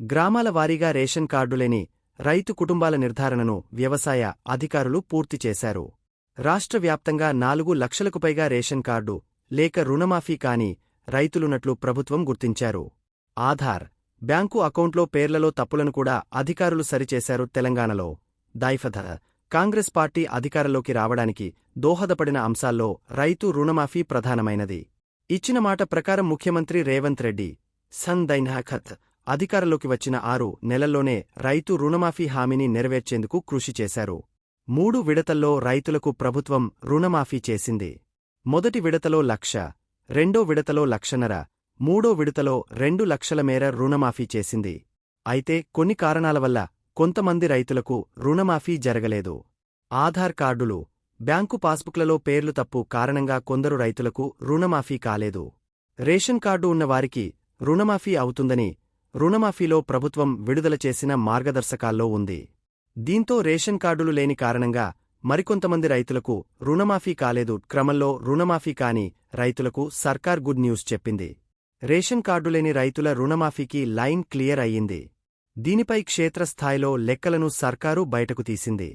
గ్రామాల వారీగా రేషన్ కార్డులేని రైతు కుటుంబాల నిర్ధారణను వ్యవసాయ అధికారులు పూర్తి చేశారు. రాష్ట్ర వ్యాప్తంగా నాలుగు లక్షలకు పైగా రేషన్ కార్డు లేక రుణమాఫీ కాని రైతులున్నట్లు ప్రభుత్వం గుర్తించారు. ఆధార్ బ్యాంకు అకౌంట్లో పేర్లలో తప్పులను కూడా అధికారులు సరిచేశారు తెలంగాణలో. దాయిఫధ కాంగ్రెస్ పార్టీ అధికారంలోకి రావడానికి దోహదపడిన అంశాల్లో రైతు రుణమాఫీ ప్రధానమైనది. ఇచ్చిన మాట ప్రకారం ముఖ్యమంత్రి రేవంత్ రెడ్డి సన్ దైన్హాఖత్ అధికారంలోకి వచ్చిన ఆరు నెలల్లోనే రైతు రుణమాఫీ హామీని నెరవేర్చేందుకు కృషి చేశారు. మూడు విడతల్లో రైతులకు ప్రభుత్వం రుణమాఫీ చేసింది. మొదటి విడతలో లక్ష రెండో విడతలో లక్షన్నర మూడో విడతలో రెండు లక్షల మేర రుణమాఫీ చేసింది. అయితే కొన్ని కారణాల వల్ల కొంతమంది రైతులకు రుణమాఫీ జరగలేదు. ఆధార్ కార్డులు బ్యాంకు పాస్బుక్లలో పేర్లు తప్పు కారణంగా కొందరు రైతులకు రుణమాఫీ కాలేదు. రేషన్ కార్డు ఉన్నవారికి రుణమాఫీ అవుతుందని రుణమాఫీలో ప్రభుత్వం విడుదల చేసిన మార్గదర్శకాల్లో ఉంది. దీంతో రేషన్ కార్డులు లేని కారణంగా మరికొంతమంది రైతులకు రుణమాఫీ కాలేదు. క్రమంలో రుణమాఫీ కాని రైతులకు సర్కార్ గుడ్ న్యూస్ చెప్పింది. రేషన్ కార్డులేని రైతుల రుణమాఫీకి లైన్ క్లియర్ అయ్యింది. దీనిపై క్షేత్రస్థాయిలో లెక్కలను సర్కారు బయటకు తీసింది.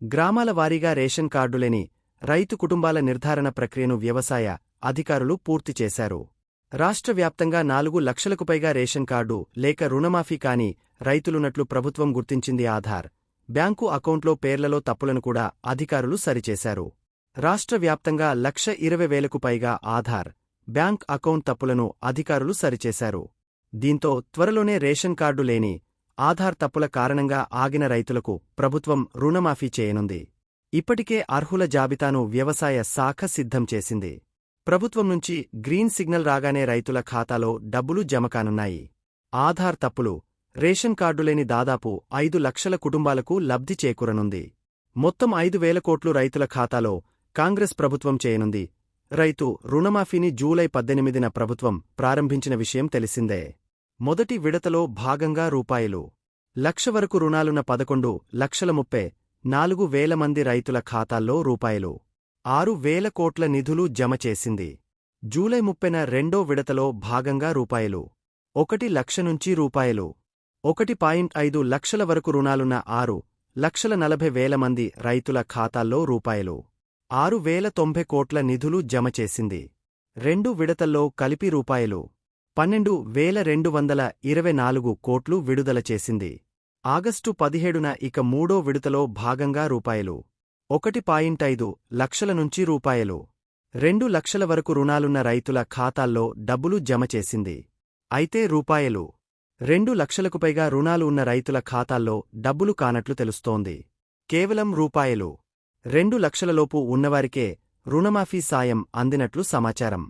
గ్రామాల వారీగా రేషన్ కార్డులేని రైతు కుటుంబాల నిర్ధారణ ప్రక్రియను వ్యవసాయ అధికారులు పూర్తి చేశారు. రాష్ట్ర వ్యాప్తంగా నాలుగు లక్షలకు పైగా రేషన్ కార్డు లేక రుణమాఫీ కాని రైతులున్నట్లు ప్రభుత్వం గుర్తించింది ఆధార్. బ్యాంకు అకౌంట్లో పేర్లలో తప్పులను కూడా అధికారులు సరిచేశారు. రాష్ట్ర వ్యాప్తంగా లక్ష ఇరవై వేలకు పైగా ఆధార్ బ్యాంక్ అకౌంట్ తప్పులను అధికారులు సరిచేశారు. దీంతో త్వరలోనే రేషన్ కార్డు లేని ఆధార్ తప్పుల కారణంగా ఆగిన రైతులకు ప్రభుత్వం రుణమాఫీ చేయనుంది. ఇప్పటికే అర్హుల జాబితాను వ్యవసాయ శాఖ సిద్ధం చేసింది. ప్రభుత్వం నుంచి గ్రీన్ సిగ్నల్ రాగానే రైతుల ఖాతాలో డబ్బులు జమకానున్నాయి ఆధార్ తప్పులు రేషన్ కార్డులేని దాదాపు ఐదు లక్షల కుటుంబాలకు లబ్ధి చేకూరనుంది. మొత్తం ఐదు వేల కోట్లు రైతుల ఖాతాలో కాంగ్రెస్ ప్రభుత్వం చేయనుంది. రైతు రుణమాఫీని జూలై పద్దెనిమిదిన ప్రభుత్వం ప్రారంభించిన విషయం తెలిసిందే. మొదటి విడతలో భాగంగా రూపాయలు. లక్ష వరకు రుణాలున్న పదకొండు లక్షల ముప్పై నాలుగు వేల మంది రైతుల ఖాతాల్లో రూపాయలు. ఆరు వేల కోట్ల నిధులు జమ చేసింది. జూలై ముప్పెన రెండో విడతలో భాగంగా రూపాయలు. ఒకటి లక్ష నుంచి రూపాయలు. ఒకటి పాయింట్ ఐదు లక్షల వరకు రుణాలున్న ఆరు లక్షల నలభై వేల మంది రైతుల ఖాతాల్లో రూపాయలు. ఆరు వేల తొంభై కోట్ల నిధులు జమ చేసింది. రెండు విడతల్లో కలిపి రూపాయలు. పన్నెండు వేల రెండు వందల ఇరవై నాలుగు కోట్లు విడుదల చేసింది. ఆగస్టు పదిహేడున ఇక మూడో విడతలో భాగంగా రూపాయలు. ఒకటి పాయింట్ ఐదు లక్షల నుంచి రూపాయలు. రెండు లక్షల వరకు రుణాలున్న రైతుల ఖాతాల్లో డబ్బులు జమ చేసింది. అయితే రూపాయలు. రెండు లక్షలకు పైగా రుణాలు ఉన్న రైతుల ఖాతాల్లో డబ్బులు కానట్లు తెలుస్తోంది. కేవలం రూపాయలు. రెండు లక్షలలోపు ఉన్నవారికే రుణమాఫీ సాయం అందినట్లు సమాచారం.